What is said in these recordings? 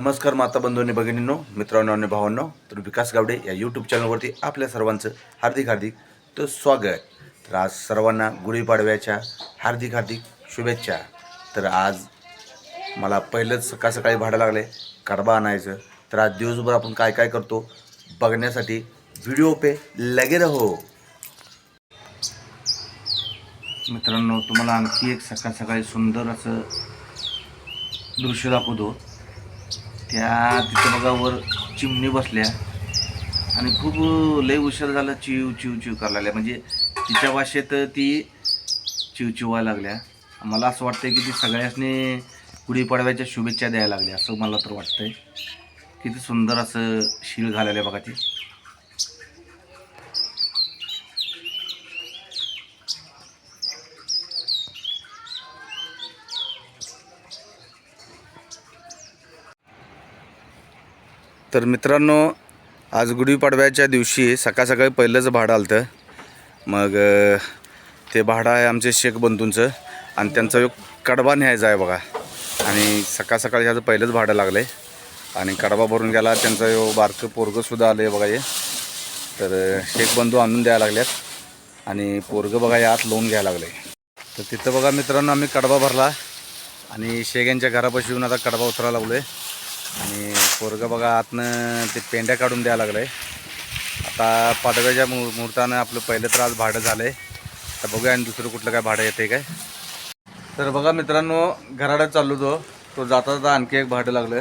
नमस्कार माता बंधूंनी भगिनींनो मित्रांनो आणि भावांनो. तर विकास गावडे या यूट्यूब चॅनलवरती आपल्या सर्वांचं हार्दिक हार्दिक तर स्वागत. तर आज सर्वांना गुढीपाडव्याच्या हार्दिक हार्दिक शुभेच्छा. तर आज मला पहिलंच सकाळ सकाळी भाडं लागले कडबा आणायचं. तर आज दिवसभर आपण काय काय करतो बघण्यासाठी व्हिडिओ पे लगे रहो. मित्रांनो तुम्हाला आणखी एक सकाळ सकाळी सुंदर असं दृश्य दाखवतो. त्या तिथं बघा वर चिमणी बसल्या. आणि खूप लय उशीर झाला चिव चिव चिव करायला लागल्या. म्हणजे तिच्या भाषेत ती चिव चिवायला लागल्या. मला असं वाटतं की ती सगळ्यासनी गुढीपाडव्याच्या शुभेच्छा द्यायला लागल्या असं मला तर वाटतंय. किती सुंदर असं शीळ घालायला बघा ती. तर मित्रांनो आज गुढीपाडव्याच्या दिवशी सकाळ सकाळी पहिलंच भाडं आलं होतं मग ते भाडं आहे आमचे शेख बंधूंचं आणि त्यांचा एक कडबा न्यायचा आहे बघा. आणि सकाळ सकाळी ह्याचं पहिलंच भाडं लागलं आहे आणि कडबा भरून गेला त्यांचा यो बारकं पोरगंसुद्धा आलं आहे बघा हे. तर शेख बंधू आणून द्यायला लागल्यात. आणि पोरगं बघा या आत लावून घ्यायला लागले तर तिथं बघा मित्रांनो आम्ही कडबा भरला. आणि शेख यांच्या घरापाशी येऊन आता कडबा उतरायला लागलो आहे आणि पोरगं बघा आतनं ते पेंड्या काढून द्यायला लागलं आहे आता पाडव्याच्या मु मुहूर्तानं आपलं पहिलं तर आज भाडं झालं आहे तर बघूया आणि दुसरं कुठलं काय भाडं येते काय. तर बघा मित्रांनो घराड्यात चाललो तो. तो जाता जाता आणखी एक भाडं लागलं.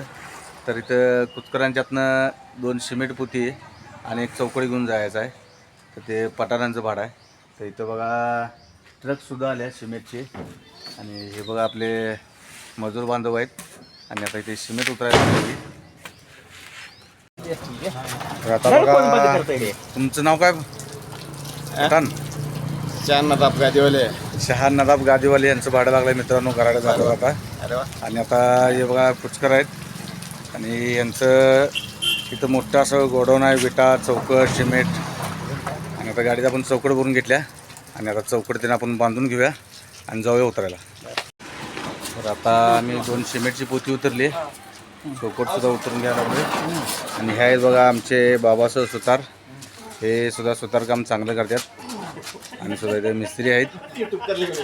तर इथं कुचकरांच्यातनं दोन सिमेंट पुती आणि एक चौकडी घेऊन जायचं आहे. तर ते पठारांचं भाडं आहे. तर इथं बघा ट्रकसुद्धा आले सिमेंटचे. आणि हे बघा आपले मजूर बांधव आहेत. आणि आता इथे सिमेंट उतरायला लागली. तर आता बघा तुमचं नाव काय? पठाण चार अपघात दिवले शहा नदाब गादीवाले यांचं भाडं लागलं मित्रांनो घराडे जातो आता. अरे वा. आणि आता हे बघा पुचकर आहेत. आणि यांचं इथं मोठं असं गोडाऊन आहे विटा चौकट सिमेंट. आणि आता गाडीत आपण चौकट भरून घेतल्या. आणि आता चौकट त्यांना आपण बांधून घेऊया आणि जाऊया उतरायला. तर आता आम्ही दोन सिमेंटची पोती उतरली. सुद्धा उतरून घ्यायला लागले आणि ह्या आहेत बघा आमचे बाबासह सुतार. हे सुद्धा सुतारकाम चांगलं करतात. आणि सुद्धा इथे मिस्त्री आहेत.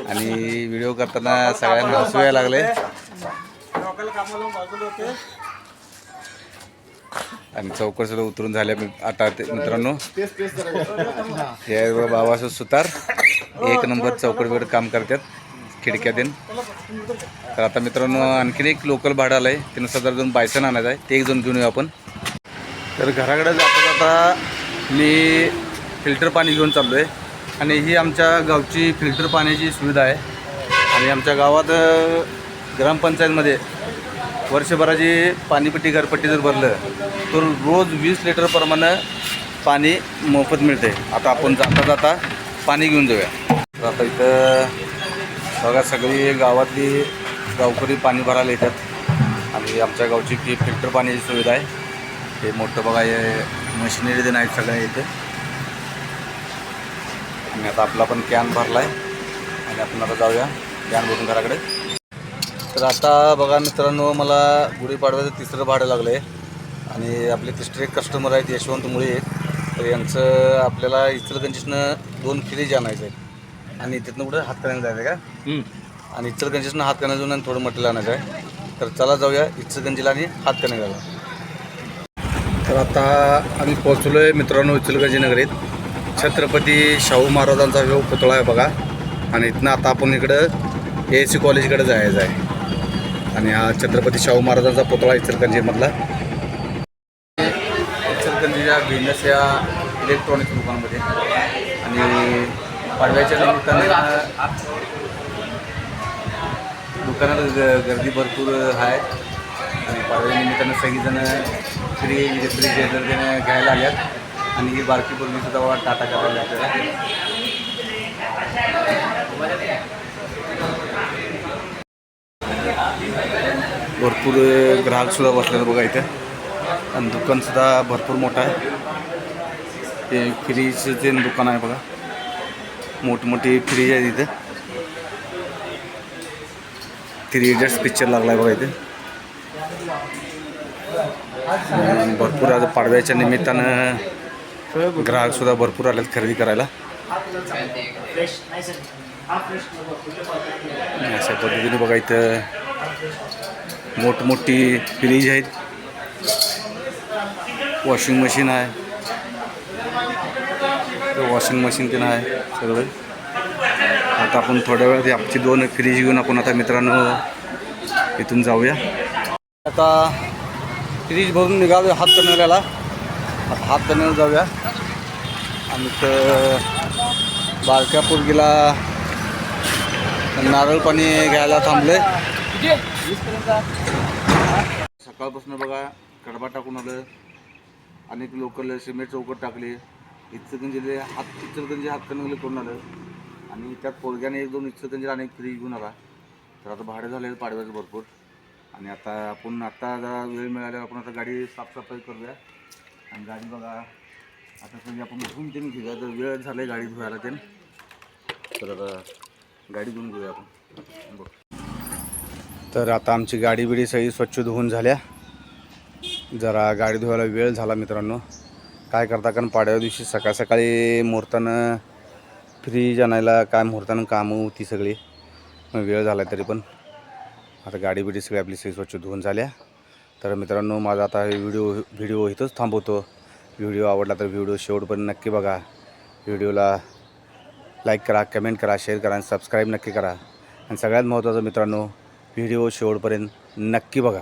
आणि व्हिडिओ करताना सगळ्यांना हसू यायला लागले. आणि चौकट सुद्धा उतरून झाल्या आता ते मित्रांनो. हे बाबासाहेब बघा सुतार. एक नंबर चौकट बिकट काम करतात. खिडक्या देन तर आता मित्रांनो आणखीन एक लोकल भाडं आलं आहे त्यानुसार जर दोन बायसन आणायचं आहे. ते एक जण घेऊन येऊ आपण. तर घराकडे जाता जाता मी फिल्टर पाणी घेऊन चाललो आहे आणि ही आमच्या गावची फिल्टर पाण्याची सुविधा आहे. आणि आमच्या गावात ग्रामपंचायतमध्ये वर्षभराची पाणीपट्टी घरपट्टी जर भरलं तर रोज वीस लिटरप्रमाणे पाणी मोफत मिळते आता आपण जाता जाता पाणी घेऊन जाऊया. आता इथं बघा सगळी गावातली गावकरी पाणी भरायला येतात. आणि आमच्या गावची ती फिल्टर पाण्याची सुविधा आहे हे मोठं बघा हे मशिनरी देणं आहेत सगळ्या इथं. आणि आता आपला पण कॅन भरला आहे आणि आपण आता जाऊया कॅन भरून घराकडे. तर आता बघा मित्रांनो मला गुढीपाडव्याचं तिसरं भाडं लागलं आहे आणि आपले तिसरे कस्टमर आहेत यशवंत मुळे. तर यांचं आपल्याला इचलगंजीतनं दोन फ्रीज आणायचं आहे आणि तिथनं कुठं हातकण्याला जायचं आहे का आणि इचलगंजीतनं हातकण्या जाऊन आणि थोडं मटेरियल आणायचं आहे. तर चला जाऊया इचलगंजीला आणि हातकण्या जाऊया तर आता आम्ही पोहोचलो आहे मित्रांनो इचलगंजी नगरीत. छत्रपती शाहू महाराजांचा जो पुतळा आहे बघा. आणि इथनं आता आपण इकडं ए एस सी कॉलेजकडे जायचं आहे. आणि हा छत्रपती शाहू महाराजांचा पुतळा इचलकरंजीमधला. इचलकरंजीच्या बिझनेस या इलेक्ट्रॉनिक्स दुकानामध्ये. आणि पाडव्याच्या निमित्तानं दुकानात ग- गर्दी भरपूर आहे. आणि पाडव्या निमित्तानं सगळीजण फ्री रेफ्रिजरेटर देणं घ्यायला आल्यात. आणि ही बारकी पूर्वी सुद्धा बघा टाटा करायला आपल्याला भरपूर ग्राहकसुद्धा बसलेलं बघा इथे. आणि दुकानसुद्धा भरपूर मोठं आहे. ते फ्रीजचं दुकान आहे बघा. मोठमोठी फ्रीज आहे इथं थ्री इडियट्स पिक्चर लागला आहे बघा इथे. भरपूर आज पाडव्याच्या निमित्तानं ग्राहकसुद्धा भरपूर आलेत खरेदी करायला. अशा पद्धतीने बघा इथं मोठमोठी फ्रीज आहेत. वॉशिंग मशीन आहे. वॉशिंग मशीन पण आहे सगळं आता आपण थोड्या वेळात आमची दोन फ्रीज घेऊन आपण आता मित्रांनो इथून जाऊया. आता फ्रीज भरून निघालो हात तणवल्याला आता हात तणवलं जाऊया. आणि तर बारक्या पोरगीला नारळ पाणी घ्यायला थांबले सकाळपासून बघा कडबा टाकून आलं अनेक लोकल सिमेंट चौकट टाकली. इचलकंजीले हात इचलकंजी हातकणंगले करून आलं. आणि त्यात पोरग्याने एक दोन इचलकंजीला अनेक फ्रीज घेऊन आला. तर आता भाडं झाले पाडव्याचं भरपूर. आणि आता आपण आत्ता जरा वेळ मिळाल्यावर आपण आता गाडी साफसफाई करूया. आणि गाडी बघा आता सगळी आपण धुवून ते घेऊया. जर वेळ झाला गाडी धुवायला ते तर गाडी धुवून घेऊया आपण. बघ. तर आता आमची गाडी बिडी सगळी स्वच्छ धुवून झाल्या. जरा गाडी धुवायला वेळ झाला मित्रांनो. काय करता? कारण पाडव्या दिवशी सकाळ सकाळी मुहूर्तानं फ्रीज आणायला काय मुहूर्तानं कामं होती सगळी. वेळ झाला तरी पण. आता गाडी बिडी सगळी आपली सगळी स्वच्छ धुवून झाल्या. तर मित्रांनो माझा आता व्हिडिओ व्हिडिओ इथंच थांबवतो. व्हिडिओ आवडला तर व्हिडिओ शेवटपर्यंत नक्की बघा. व्हिडिओला लाईक करा कमेंट करा शेअर करा आणि सबस्क्राईब नक्की करा. आणि सगळ्यात महत्त्वाचं मित्रांनो व्हिडिओ शेवटपर्यंत नक्की बघा.